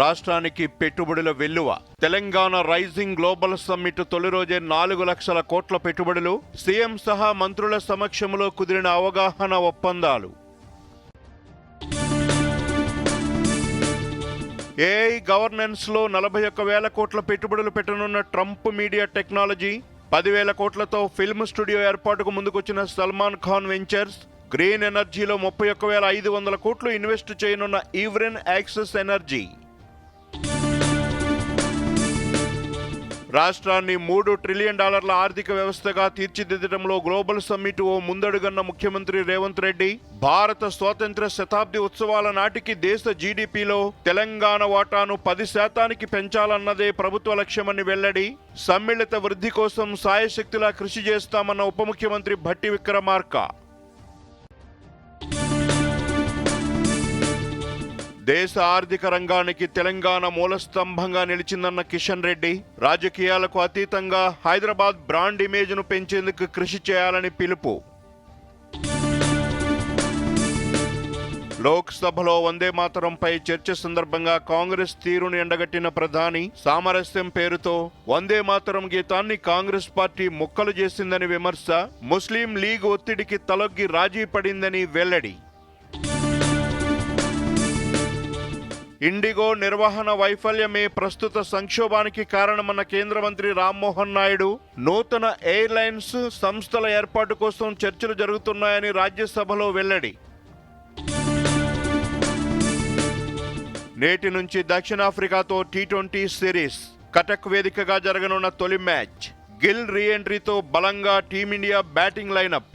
రాష్ట్రానికి పెట్టుబడుల వెల్లువ. తెలంగాణ రైజింగ్ గ్లోబల్ సమ్మిట్ తొలి రోజే నాలుగు లక్షల కోట్ల పెట్టుబడులు సీఎం సహా మంత్రుల సమక్షంలో కుదిరిన అవగాహన ఒప్పందాలు. ఏఐ గవర్నెన్స్లో నలభై ఒక్క వేల కోట్ల పెట్టుబడులు పెట్టనున్న ట్రంప్ మీడియా టెక్నాలజీ పదివేల కోట్లతో ఫిల్మ్ స్టూడియో ఏర్పాటుకు ముందుకొచ్చిన సల్మాన్ ఖాన్ వెంచర్స్ గ్రీన్ ఎనర్జీలో ముప్పై ఒక్క వేల ఐదు వందల కోట్లు ఇన్వెస్ట్ చేయనున్న ఈవ్రెన్ యాక్సెస్ ఎనర్జీ. రాష్ట్రాన్ని మూడు ట్రిలియన్ డాలర్ల ఆర్థిక వ్యవస్థగా తీర్చిదిద్దడంలో గ్లోబల్ సమ్మిట్ ఓ ముందడుగన్న ముఖ్యమంత్రి రేవంత్ రెడ్డి భారత స్వాతంత్ర శతాబ్ది ఉత్సవాల నాటికి దేశ జీడిపిలో తెలంగాణ వాటాను పది శాతానికి పెంచాలన్నదే ప్రభుత్వ లక్ష్యమని వెల్లడి సమ్మిళిత వృద్ధి కోసం సాయశక్తిలా కృషి చేస్తామన్న ఉప ముఖ్యమంత్రి భట్టి విక్రమార్క. దేశ ఆర్థిక రంగానికి తెలంగాణ మూలస్తంభంగా నిలిచిందన్న కిషన్ రెడ్డి రాజకీయాలకు అతీతంగా హైదరాబాద్ బ్రాండ్ ఇమేజ్ను పెంచేందుకు కృషి చేయాలని పిలుపు. లోక్సభలో వందే మాతరంపై చర్చ సందర్భంగా కాంగ్రెస్ తీరును ఎండగట్టిన ప్రధాని సామరస్యం పేరుతో వందే మాతరం గీతాన్ని కాంగ్రెస్ పార్టీ ముక్కలు చేసిందని విమర్శ ముస్లిం లీగ్ ఒత్తిడికి తలొగ్గి రాజీ పడిందని వెల్లడి. ఇండిగో నిర్వహణ వైఫల్యమే ప్రస్తుత సంక్షోభానికి కారణమన్న కేంద్ర మంత్రి రామ్మోహన్ నాయుడు నూతన ఎయిర్లైన్స్ సంస్థల ఏర్పాటు కోసం చర్చలు జరుగుతున్నాయని రాజ్యసభలో వెల్లడి. నేటి నుంచి దక్షిణాఫ్రికాతో టీ ట్వంటీ సిరీస్ కటక్ వేదికగా జరగనున్న తొలి మ్యాచ్. గిల్ రీఎంట్రీతో బలంగా టీమిండియా బ్యాటింగ్ లైనప్.